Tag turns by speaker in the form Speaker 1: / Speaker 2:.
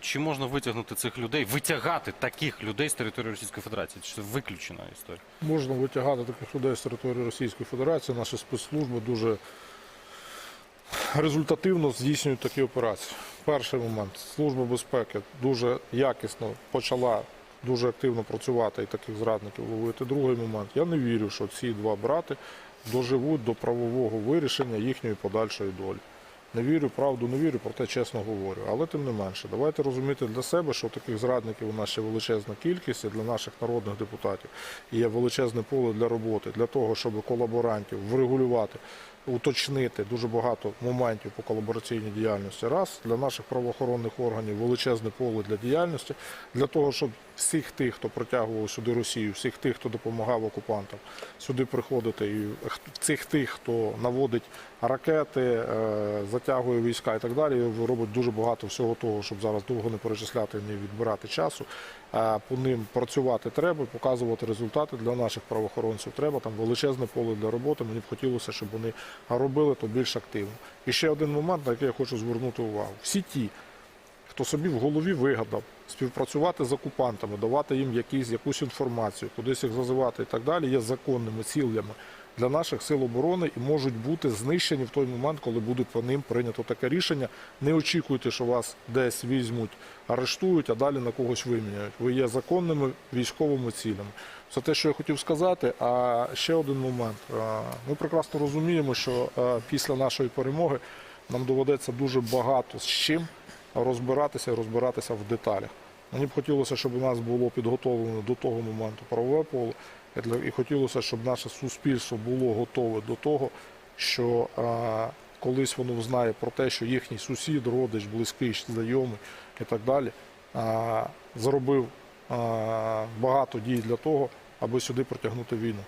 Speaker 1: Чи можна витягнути цих людей, витягати таких людей з території Російської Федерації? Чи це виключена історія?
Speaker 2: Можна витягати таких людей з території Російської Федерації. Наші спецслужби дуже результативно здійснюють такі операції. Перший момент служба безпеки дуже якісно почала дуже активно працювати і таких зрадників ловити. Другий момент. Я не вірю, що ці два брати доживуть до правового вирішення їхньої подальшої долі. Не вірю, правду не вірю, проте чесно говорю. Але тим не менше, давайте розуміти для себе, що таких зрадників у нас ще величезна кількість і для наших народних депутатів. І є величезне поле для роботи, для того, щоб колаборантів врегулювати, уточнити дуже багато моментів по колабораційній діяльності. Раз для наших правоохоронних органів величезне поле для діяльності, для того, щоб всіх тих, хто притягував сюди Росію, всіх тих, хто допомагав окупантам, сюди приходити, і цих тих, хто наводить ракети, е, затягує війська і так далі, робить дуже багато всього того, щоб зараз довго не перечисляти, не відбирати часу. По ним працювати треба, показувати результати для наших правоохоронців треба. Там величезне поле для роботи. Мені б хотілося, щоб вони робили то більш активно. І ще один момент, на який я хочу звернути увагу. Всі ті, хто собі в голові вигадав співпрацювати з окупантами, давати їм якісь, якусь інформацію, кудись їх зазивати і так далі, є законними цілями для наших сил оборони і можуть бути знищені в той момент, коли буде по ним прийнято таке рішення. Не очікуйте, що вас десь візьмуть, арештують, а далі на когось виміняють. Ви є законними військовими цілями. Це те, що я хотів сказати. А ще один момент. Ми прекрасно розуміємо, що після нашої перемоги нам доведеться дуже багато з чим розбиратися і розбиратися в деталях. Мені б хотілося, щоб у нас було підготовлено до того моменту правове поле, і хотілося, щоб наше суспільство було готове до того, що колись воно знає про те, що їхній сусід, родич, близький, знайомий і так далі зробив багато дій для того, аби сюди протягнути війну.